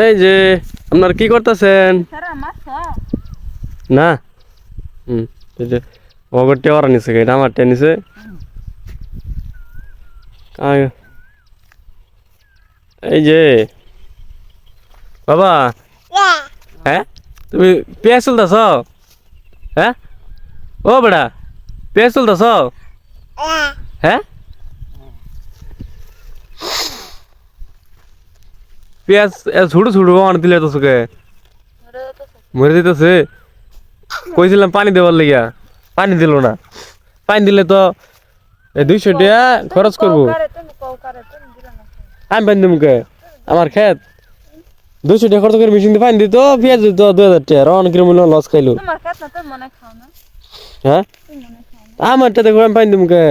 এই যে আপনার কি করতেছেন? না? হুম এই যে অগরটি ওরা নিছে এটা আমার নিছে। এই যে বাবা। হ্যাঁ? তুমি পেঁয়াজ তুলতেছ? হ্যাঁ? ও বেড়া পেঁয়াজ তুলতেছ? হ্যাঁ? পেঁয়াজ ছুটু দিলে তো মরে দিতেছে কইছিলাম পানি দেওয়ার লিগা পানি দিল না। পানি দিলে তো দুইশো টাকা খরচ করব। আমি পানি দেবো আমার খেত দুইশো টাকা খরচ করে মেশিন দিয়ে পানি দিত পেঁয়াজ দিত দুই হাজার টাকা। রন মূল্য লস খাইলো। হ্যাঁ? আমারটা দেখো আমি পানি দেবো কে?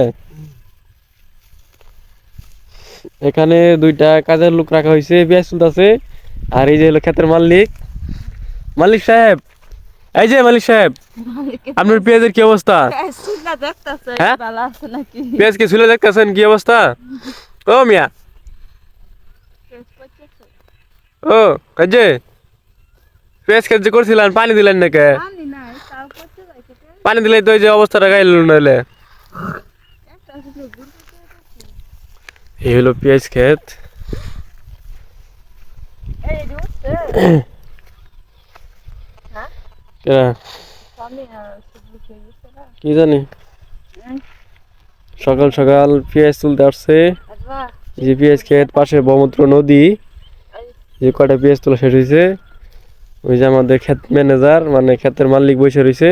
এখানে দুইটা কাজের লোক রাখা হয়েছে পেঁয়াজ তুলতেছে আর এই যে হলো ক্ষেতের মালিক। মালিক সাহেব এই যে মালিক সাহেব আপনার পেঁয়াজের কি অবস্থা? দেখতাছে হ্যাঁ? পেঁয়াজ কি ছুলে দেখতেছেন কি অবস্থা? ও মিয়া। ও কাজে পেঁয়াজ খেতে করছিলেন পানি দিলেন না কে পানি দিলে তো এই যে অবস্থাটা গাইল গুড় এই হলো পেঁয়াজ না কি জানি? সকাল সকাল পেঁয়াজ তুলতে আসছে। যে পেঁয়াজ ক্ষেত পাশে ব্রহ্মপুত্র নদী। যে কটা পেঁয়াজ তোলা শেষ হয়েছে ওই যে আমাদের ক্ষেত ম্যানেজার মানে ক্ষেতের মালিক বসে রয়েছে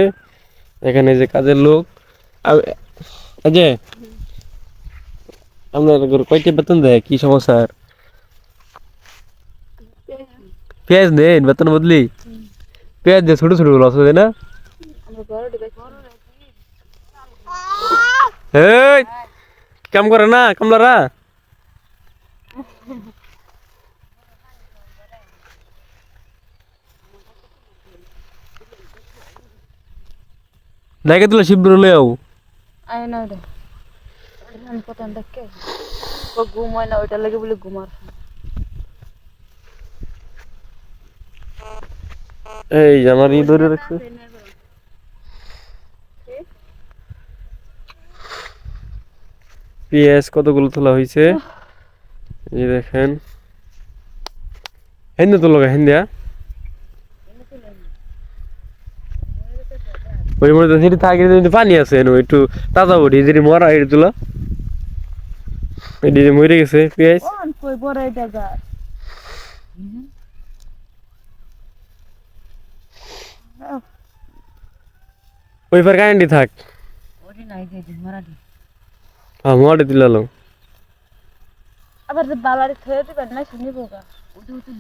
এখানে যে কাজের লোক। যে আপনার কয়টা বেতন দেয়? কি সমস্যা? পেঁয়াজ দেন বেতন বদলি? পেঁয়াজ দিয়ে ছোট ছোটগুলো আছে না? এই, কাম করে না, কামলারা? দেখে তুলে শিবর লেও আয় না আমি কত দেখে ও ঘুমায় না ওইটা লাগে বলে ঘুমার এই আমার ই ধরে রাখছে। পেঁয়াজ কতগুলো তোলা হয়েছে এই দেখেন। হেন্দে তো লগা হেন্দিয়া ওই মধ্যে পানি আছে একটু তাজা বডি যেটি মরা এটি তোলা। এটি মরে গেছে পেঁয়াজ। কই বড় এটা গাছ ওই পার কারেন্টই থাক। ওরি নাই মারা দি। হ্যাঁ মরে দিলাম। আবার বালারি থয়ে দিবেন না শুনিব গা। উঠে উঠে